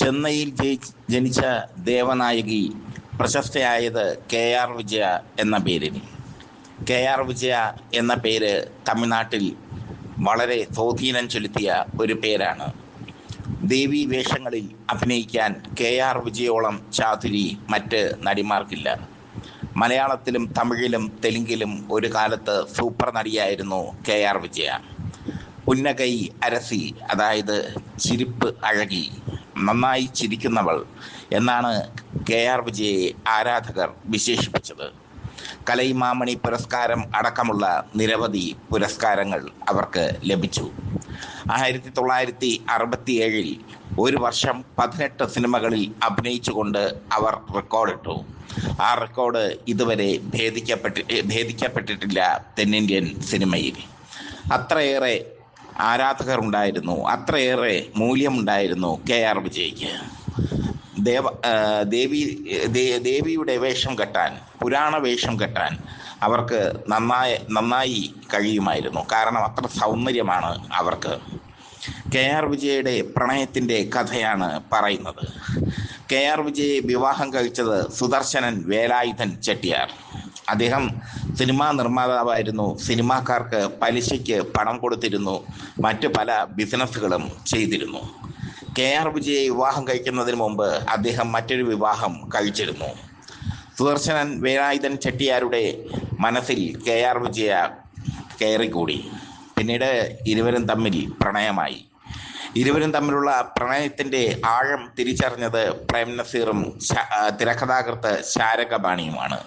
ചെന്നൈയിൽ ജനിച്ച ദേവനായകി പ്രശസ്തയായത് കെ ആർ വിജയ എന്ന പേരിൽ കെ ആർ വിജയ എന്ന പേര് തമിഴ്നാട്ടിൽ വളരെ സ്വാധീനം ചെലുത്തിയ ഒരു പേരാണ്. ദേവി വേഷങ്ങളിൽ അഭിനയിക്കാൻ കെ ആർ വിജയോളം ചാതുരി മറ്റ് നടിമാർക്കില്ല. മലയാളത്തിലും തമിഴിലും തെലുങ്കിലും ഒരു കാലത്ത് സൂപ്പർ നടിയായിരുന്നു കെ ആർ വിജയ. ഉന്നകൈ അരസി അതായത് ചിരിപ്പ് അഴകി. നന്നായി ചിരിക്കുന്നവൾ എന്നാണ് കെ ആർ വിജയെ ആരാധകർ വിശേഷിപ്പിച്ചത്. കലൈമാമണി പുരസ്കാരം അടക്കമുള്ള നിരവധി പുരസ്കാരങ്ങൾ അവർക്ക് ലഭിച്ചു. ആയിരത്തി തൊള്ളായിരത്തി അറുപത്തിയേഴിൽ ഒരു വർഷം പതിനെട്ട് സിനിമകളിൽ അഭിനയിച്ചുകൊണ്ട് അവർ റെക്കോർഡിട്ടു. ആ റെക്കോർഡ് ഇതുവരെ ഭേദിക്കപ്പെട്ടി ഭേദിക്കപ്പെട്ടിട്ടില്ല തെന്നിന്ത്യൻ സിനിമയിൽ. അത്രയേറെ ആരാധകർ ഉണ്ടായിരുന്നു അത്രയേറെ മൂല്യമുണ്ടായിരുന്നു കെ ആർ വിജയ്ക്ക്. ദേവ ദേവി ദേവിയുടെ വേഷം കെട്ടാൻ പുരാണ വേഷം കെട്ടാൻ അവർക്ക് നന്നായി നന്നായി കഴിയുമായിരുന്നു. കാരണം അത്ര സൗന്ദര്യമാണ് അവർക്ക്. കെ ആർ വിജയയുടെ പ്രണയത്തിന്റെ കഥയാണ് പറയുന്നത്. കെ ആർ വിജയെ വിവാഹം കഴിച്ചത് സുദർശനൻ വേലായുധൻ ചെട്ടിയാർ. അദ്ദേഹം സിനിമാ നിർമ്മാതാവായിരുന്നു. സിനിമാക്കാർക്ക് പലിശയ്ക്ക് പണം കൊടുത്തിരുന്നു. മറ്റ് പല ബിസിനസ്സുകളും ചെയ്തിരുന്നു. കെ ആർ വിജയെ വിവാഹം കഴിക്കുന്നതിന് മുമ്പ് അദ്ദേഹം മറ്റൊരു വിവാഹം കഴിച്ചിരുന്നു. സുദർശനൻ വേലായുധൻ ചെട്ടിയാരുടെ മനസ്സിൽ കെ ആർ വിജയ കയറിക്കൂടി. പിന്നീട് ഇരുവരും തമ്മിൽ പ്രണയമായി. ഇരുവരും തമ്മിലുള്ള പ്രണയത്തിന്റെ ആഴം തിരിച്ചറിഞ്ഞത് പ്രേം നസീറും ശ- ആ, തിരക്കഥാകൃത്ത് ശാരംഗബാണിയുമാണ്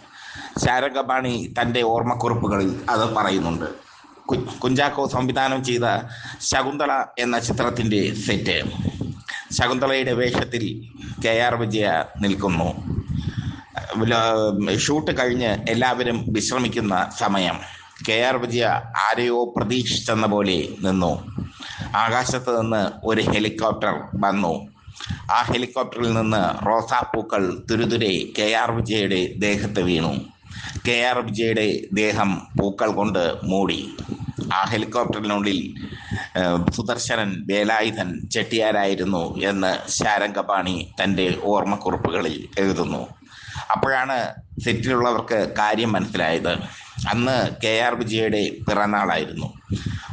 ശാരംഗബാണി തന്റെ ഓർമ്മക്കുറിപ്പുകളിൽ അത് പറയുന്നുണ്ട്. കുഞ്ചാക്കോ സംവിധാനം ചെയ്ത ശകുന്തള എന്ന ചിത്രത്തിന്റെ സെറ്റ്. ശകുന്തളയുടെ വേഷത്തിൽ കെ ആർ വിജയ നിൽക്കുന്നു. ഷൂട്ട് കഴിഞ്ഞ് എല്ലാവരും വിശ്രമിക്കുന്ന സമയം. കെ ആർ വിജയ ആരെയോ പ്രതീക്ഷിച്ചെന്ന പോലെ നിന്നു. ആകാശത്ത് നിന്ന് ഒരു ഹെലികോപ്റ്റർ വന്നു. ആ ഹെലികോപ്റ്ററിൽ നിന്ന് റോസാപ്പൂക്കൾ തുരുതുരെ കെ ആർ വിജയയുടെ ദേഹത്ത് വീണു. കെ ആർ വിജയയുടെ ദേഹം പൂക്കൾ കൊണ്ട് മൂടി. ആ ഹെലികോപ്റ്ററിനുള്ളിൽ സുദർശനൻ വേലായുധൻ ചെട്ടിയാരായിരുന്നു എന്ന് ശാരംഗപാണി തന്റെ ഓർമ്മക്കുറിപ്പുകളിൽ എഴുതുന്നു. അപ്പോഴാണ് സെറ്റിലുള്ളവർക്ക് കാര്യം മനസ്സിലായത്. അന്ന് കെ ആർ വിജയയുടെ പിറന്നാളായിരുന്നു.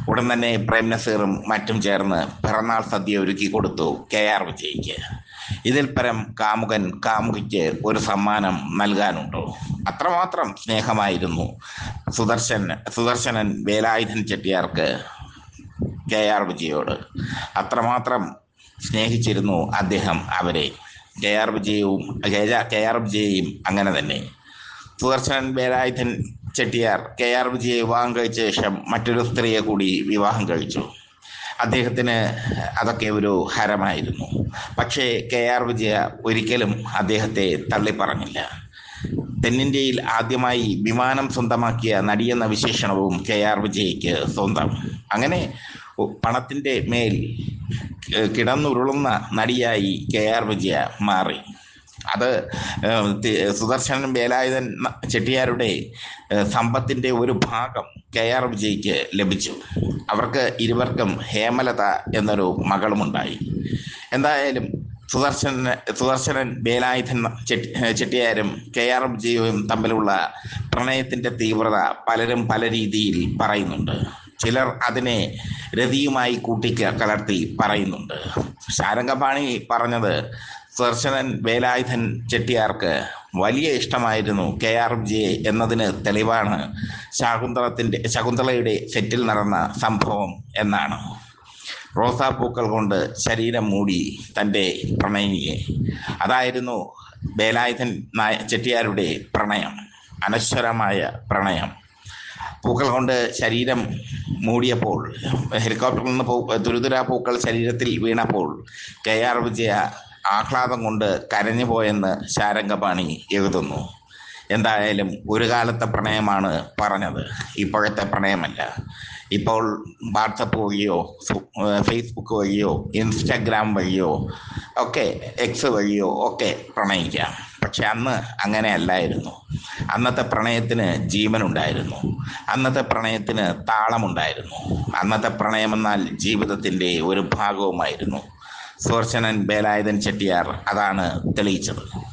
ഉടൻ തന്നെ പ്രേം നസീറും മറ്റും ചേർന്ന് പിറന്നാൾ സദ്യ ഒരുക്കി കൊടുത്തു കെ ആർ വിജയ്ക്ക്. ഇതിൽ പരം കാമുകൻ കാമുകിക്ക് ഒരു സമ്മാനം നൽകാനുണ്ടോ. അത്രമാത്രം സ്നേഹമായിരുന്നു സുദർശൻ സുദർശനൻ വേലായുധൻ ചെട്ടിയാർക്ക് കെ ആർ വിജയോട്. അത്രമാത്രം സ്നേഹിച്ചിരുന്നു അദ്ദേഹം അവരെ. കെ ആർ വിജയവും കെ ആർ വിജയയും അങ്ങനെ തന്നെ. സുദർശനൻ വേലായുധൻ ചെട്ടിയാർ കെ ആർ വിജയെ വിവാഹം കഴിച്ച ശേഷം മറ്റൊരു സ്ത്രീയെ കൂടി വിവാഹം കഴിച്ചു. അദ്ദേഹത്തിന് അതൊക്കെ ഒരു ഹരമായിരുന്നു. പക്ഷേ കെ ആർ വിജയ ഒരിക്കലും അദ്ദേഹത്തെ തള്ളിപ്പറഞ്ഞില്ല. തെന്നിന്ത്യയിൽ ആദ്യമായി വിമാനം സ്വന്തമാക്കിയ നടിയെന്ന വിശേഷണവും കെ ആർ വിജയ്ക്ക് സ്വന്തം. അങ്ങനെ പണത്തിന്റെ മേൽ കിടന്നുരുളുന്ന നടിയായി കെ ആർ വിജയ മാറി. അത് സുദർശനൻ വേലായുധൻ ചെട്ടിയാരുടെ സമ്പത്തിന്റെ ഒരു ഭാഗം കെ ആർ വിജയ്ക്ക് ലഭിച്ചു. അവർക്ക് ഇരുവർക്കും ഹേമലത എന്നൊരു മകളുമുണ്ടായി. എന്തായാലും സുദർശന സുദർശനൻ വേലായുധൻ ചെട്ടിയാരും കെ ആർ വിജയവും തമ്മിലുള്ള പ്രണയത്തിന്റെ തീവ്രത പലരും പല രീതിയിൽ പറയുന്നുണ്ട്. ചിലർ അതിനെ രതിയുമായി കൂട്ടിക്ക് കലർത്തി പറയുന്നുണ്ട് ശാരംഗപാണി പറഞ്ഞത് സുദർശനൻ വേലായുധൻ ചെട്ടിയാർക്ക് വലിയ ഇഷ്ടമായിരുന്നു കെ ആർ ജെ എന്നതിന് തെളിവാണ് ശകുന്തളത്തിന്റെ ശകുന്തളയുടെ സെറ്റിൽ നടന്ന സംഭവം എന്നാണ്. റോസാപ്പൂക്കൾ കൊണ്ട് ശരീരം മൂടി തന്റെ പ്രണയിനിയെ. അതായിരുന്നു വേലായുധൻ നായ ചെട്ടിയാരുടെ പ്രണയം അനശ്വരമായ പ്രണയം. പൂക്കൾ കൊണ്ട് ശരീരം മൂടിയപ്പോൾ ഹെലികോപ്റ്ററിൽ നിന്ന് പൂ തുരുതുരാ പൂക്കൾ ശരീരത്തിൽ വീണപ്പോൾ കെ ആർ വിജയ ആഹ്ലാദം കൊണ്ട് കരഞ്ഞു പോയെന്ന് ശാരംഗപാണി എഴുതുന്നു. എന്തായാലും ഒരു കാലത്തെ പ്രണയമാണ് പറഞ്ഞത്. ഇപ്പോഴത്തെ പ്രണയമല്ല. ഇപ്പോൾ വാട്സപ്പ് വഴിയോ ഫേസ്ബുക്ക് വഴിയോ ഇൻസ്റ്റാഗ്രാം വഴിയോ ഒക്കെ എക്സ് വഴിയോ ഒക്കെ പ്രണയിക്കാം. പക്ഷെ അന്ന് അങ്ങനെ അല്ലായിരുന്നു. അന്നത്തെ പ്രണയത്തിന് ജീവനുണ്ടായിരുന്നു. അന്നത്തെ പ്രണയത്തിന് താളമുണ്ടായിരുന്നു. അന്നത്തെ പ്രണയമെന്നാൽ ജീവിതത്തിന്റെ ഒരു ഭാഗവുമായിരുന്നു. സുദർശനൻ വേലായുധൻ ചെട്ടിയാർ അതാണ് തെളിയിച്ചത്.